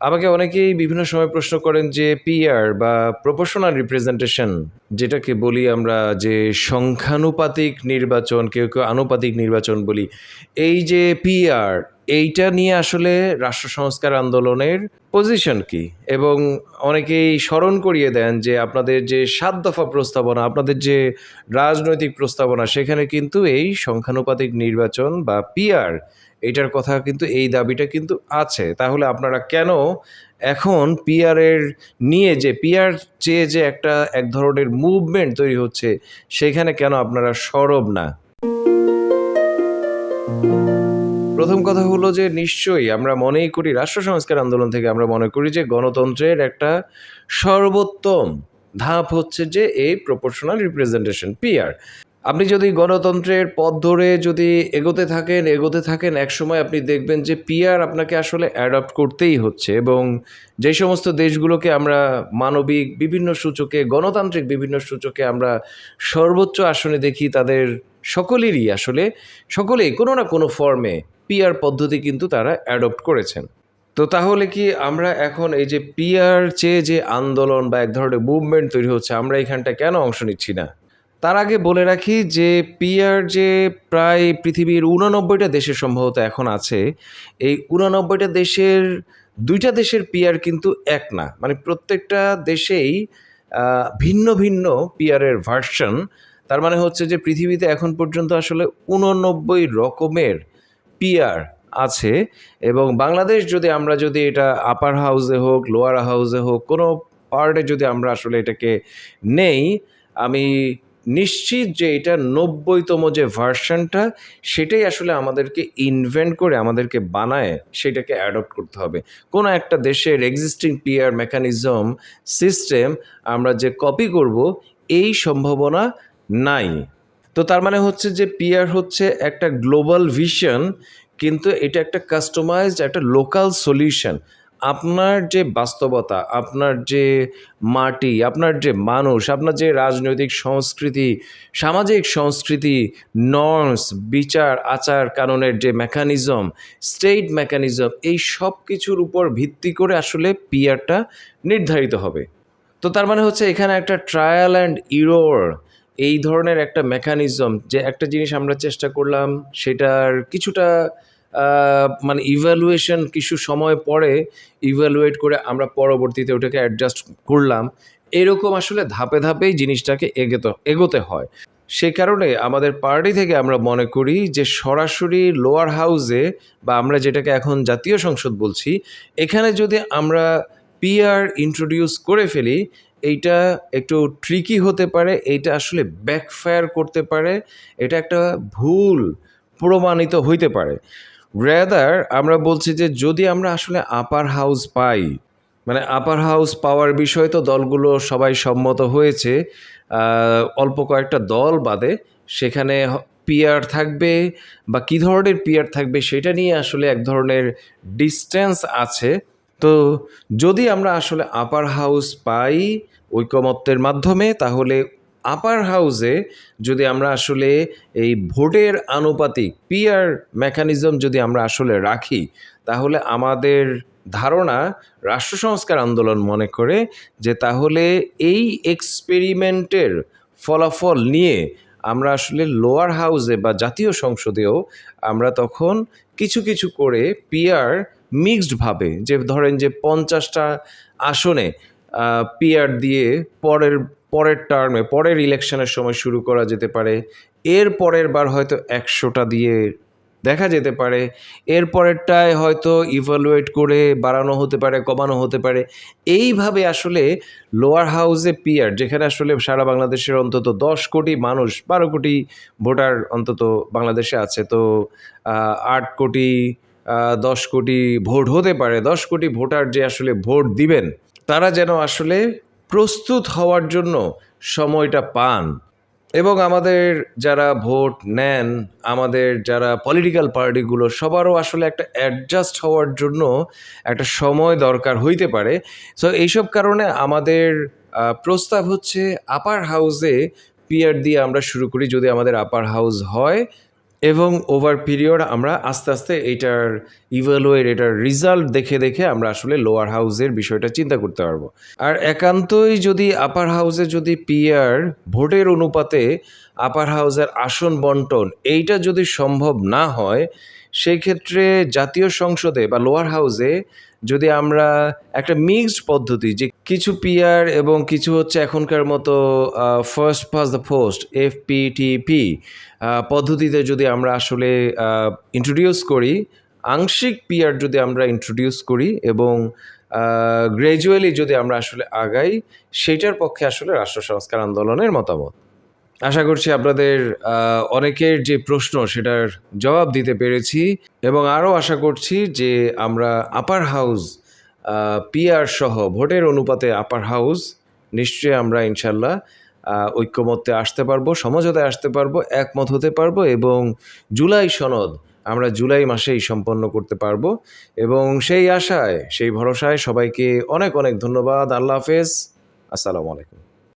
আমাকে অনেকেই বিভিন্ন সময় প্রশ্ন করেন যে পিআর বা প্রপোর্শনাল রিপ্রেজেন্টেশন যেটাকে বলি আমরা যে সংখ্যানুপাতিক নির্বাচন, কেউ কেউ আনুপাতিক নির্বাচন বলি, এই যে পিআর এইটা নিয়ে আসলে রাষ্ট্র সংস্কার আন্দোলনের পজিশন কি? এবং অনেকেই স্মরণ করিয়ে দেন যে আপনাদের যে সাত দফা প্রস্তাবনা, আপনাদের যে রাজনৈতিক প্রস্তাবনা, সেখানে কিন্তু এই সংখ্যানুপাতিক নির্বাচন বা পিআর এটার কথা কিন্তু এই দাবিটা কিন্তু আছে। তাহলে আপনারা কেন এখন পিআরের নিয়ে যে পিআর চেয়ে যে একটা এক ধরনের মুভমেন্ট তৈরি হচ্ছে, সেখানে কেন আপনারা সরব না? প্রথম কথা হলো যে নিশ্চয়ই আমরা মনেই করি, রাষ্ট্র সংস্কার আন্দোলন থেকে আমরা মনে করি যে গণতন্ত্রের একটা সর্বোত্তম ধাপ হচ্ছে যে এই প্রপোর্শনাল রিপ্রেজেন্টেশন পিআর আপনি যদি গণতন্ত্রের পথ ধরে যদি এগোতে থাকেন এগোতে থাকেন, একসময় আপনি দেখবেন যে পিআর আপনাকে আসলে অ্যাডপ্ট করতেই হচ্ছে এবং যে সমস্ত দেশগুলোকে আমরা মানবিক বিভিন্ন সূচকে, গণতান্ত্রিক বিভিন্ন সূচকে আমরা সর্বোচ্চ আসনে দেখি, তাদের সকলেরই আসলে, সকলেই কোনো না কোনো ফর্মে পিআর পদ্ধতি কিন্তু তারা অ্যাডপ্ট করেছেন। তো তাহলে কি আমরা এখন এই যে পিআর চেয়ে যে আন্দোলন বা এক ধরনের মুভমেন্ট তৈরি হচ্ছে, আমরা এখানটা কেন অংশ নিচ্ছি না? তার আগে বলে রাখি যে পিআর যে প্রায় পৃথিবীর উননব্বইটা দেশের সম্ভবত এখন আছে, এই উনানব্বইটা দেশের, দুইটা দেশের পিআর কিন্তু এক না। মানে প্রত্যেকটা দেশেই ভিন্ন ভিন্ন পিআরের ভার্সন তার মানে হচ্ছে যে পৃথিবীতে এখন পর্যন্ত আসলে উননব্বই রকমের পিআর আছে এবং বাংলাদেশ যদি আমরা যদি এটা আপার হাউসে হোক লোয়ার হাউসে হোক, কোনো পার্টে যদি আমরা আসলে এটাকে নেই, আমি নিশ্চিত যে এটা নব্বইতম যে ভার্সনটা সেটাই আসলে আমাদেরকে ইনভেন্ট করে আমাদেরকে বানায়, সেটাকে অ্যাডপ্ট করতে হবে। কোনো একটা দেশের এক্সিস্টিং পিয়ার মেকানিজম সিস্টেম আমরা যে কপি করব, এই সম্ভাবনা নাই। তো তার মানে হচ্ছে যে পিয়ার হচ্ছে একটা গ্লোবাল ভিশন, কিন্তু এটা একটা কাস্টমাইজড একটা লোকাল সলিউশন আপনার যে বাস্তবতা, আপনার যে মাটি, আপনার যে মানুষ, আপনার যে রাজনৈতিক সংস্কৃতি, সামাজিক সংস্কৃতি নর্মস বিচার, আচার, কানুনের যে মেকানিজম স্টেট মেকানিজম এই সব কিছুর উপর ভিত্তি করে আসলে পিয়ারটা নির্ধারিত হবে। তো তার মানে হচ্ছে এখানে একটা ট্রায়াল অ্যান্ড ইরোর এই ধরনের একটা মেকানিজম যে একটা জিনিস আমরা চেষ্টা করলাম, সেটার কিছুটা মানে ইভ্যালুয়েশন কিছু সময় পরে ইভ্যালুয়েট করে আমরা পরবর্তীতে ওটাকে অ্যাডজাস্ট করলাম। এরকম আসলে ধাপে ধাপেই জিনিসটাকে এগোতে এগোতে হয়। সেই কারণে আমাদের পার্টি থেকে আমরা মনে করি যে সরাসরি লোয়ার হাউসে বা আমরা যেটাকে এখন জাতীয় সংসদ বলছি, এখানে যদি আমরা পিআর ইন্ট্রোডিউস করে ফেলি এইটা একটু ট্রিকি হতে পারে, এইটা আসলে ব্যাকফায়ার করতে পারে, এটা একটা ভুল প্রমাণিত হইতে পারে। রেদার আমরা বলছি যে যদি আমরা আসলে আপার হাউস পাই মানে আপার হাউস পাওয়ার বিষয়ে তো দলগুলো সবাই সম্মত হয়েছে অল্প কয়েকটা দল বাদে সেখানে পিয়ার থাকবে বা কী ধরনের পিয়ার থাকবে সেটা নিয়ে আসলে এক ধরনের ডিস্টেন্স আছে। তো যদি আমরা আসলে আপার হাউস পাই ঐকমত্যের মাধ্যমে, তাহলে আপার হাউসে যদি আমরা আসলে এই ভোটের আনুপাতিক পিয়ার মেকানিজম যদি আমরা আসলে রাখি, তাহলে আমাদের ধারণা রাষ্ট্র সংস্কার আন্দোলন মনে করে যে তাহলে এই এক্সপেরিমেন্টের ফলাফল নিয়ে আমরা আসলে লোয়ার হাউসে বা জাতীয় সংসদেও আমরা তখন কিছু কিছু করে পিয়ার মিক্সডভাবে যে ধরেন যে পঞ্চাশটা আসনে পিয়ার দিয়ে পরের পরের টার্মে পরের ইলেকশনের সময় শুরু করা যেতে পারে। এর পরের বার হয়তো একশোটা দিয়ে দেখা যেতে পারে। এর পরেরটায় হয়তো ইভালুয়েট করে বাড়ানো হতে পারে, কমানো হতে পারে। এইভাবে আসলে লোয়ার হাউসে পিয়ার, যেখানে আসলে সারা বাংলাদেশের অন্তত দশ কোটি মানুষ, বারো কোটি ভোটার অন্তত বাংলাদেশে আছে, তো আট কোটি দশ কোটি ভোট হতে পারে, দশ কোটি ভোটার যে আসলে ভোট দিবেন, তারা যেন আসলে প্রস্তুত হওয়ার জন্য সময়টা পান। এবং আমাদের যারা ভোট নেন, আমাদের যারা পলিটিক্যাল পার্টিগুলো সবারও আসলে একটা অ্যাডজাস্ট হওয়ার জন্য একটা সময় দরকার হইতে পারে। সো এইসব কারণে আমাদের প্রস্তাব হচ্ছে আপার হাউসে পিয়ার দিয়ে আমরা শুরু করি, যদি আমাদের আপার হাউস হয় এবং ওভার পিরিয়ড আমরা আস্তে আস্তে এইটার ইভ্যালুয়েট এটার রিজাল্ট দেখে দেখে আমরা আসলে লোয়ার হাউসের বিষয়টা চিন্তা করতে পারব। আর একান্তই যদি আপার হাউসে যদি পিয়ার ভোটের অনুপাতে আপার হাউসের আসন বন্টন এইটা যদি সম্ভব না হয় সেই ক্ষেত্রে জাতীয় সংসদে বা লোয়ার হাউসে যদি আমরা একটা মিক্সড পদ্ধতি যে কিছু পিয়ার এবং কিছু হচ্ছে এখনকার মতো first past the post F P T P পদ্ধতিতে যদি আমরা আসলে ইন্ট্রোডিউস করি, আংশিক পিয়ার যদি আমরা ইন্ট্রোডিউস করি এবং গ্র্যাজুয়ালি যদি আমরা আসলে আগাই সেইটার পক্ষে আসলে রাষ্ট্র সংস্কার আন্দোলনের মতামত। আশা করছি আপনাদের অনেকের যে প্রশ্ন সেটার জবাব দিতে পেরেছি এবং আরও আশা করছি যে আমরা আপার হাউস পিআর সহ ভোটের অনুপাতে আপার হাউস নিশ্চয়ই আমরা ইনশাল্লাহ ঐক্যমত্যে আসতে পারব, সমঝোতায় আসতে পারব, একমত হতে পারব এবং জুলাই সনদ আমরা জুলাই মাসেই সম্পন্ন করতে পারব এবং সেই আশায়, সেই ভরসায় সবাইকে অনেক অনেক ধন্যবাদ। আল্লাহ হাফেজ। আসসালামু আলাইকুম।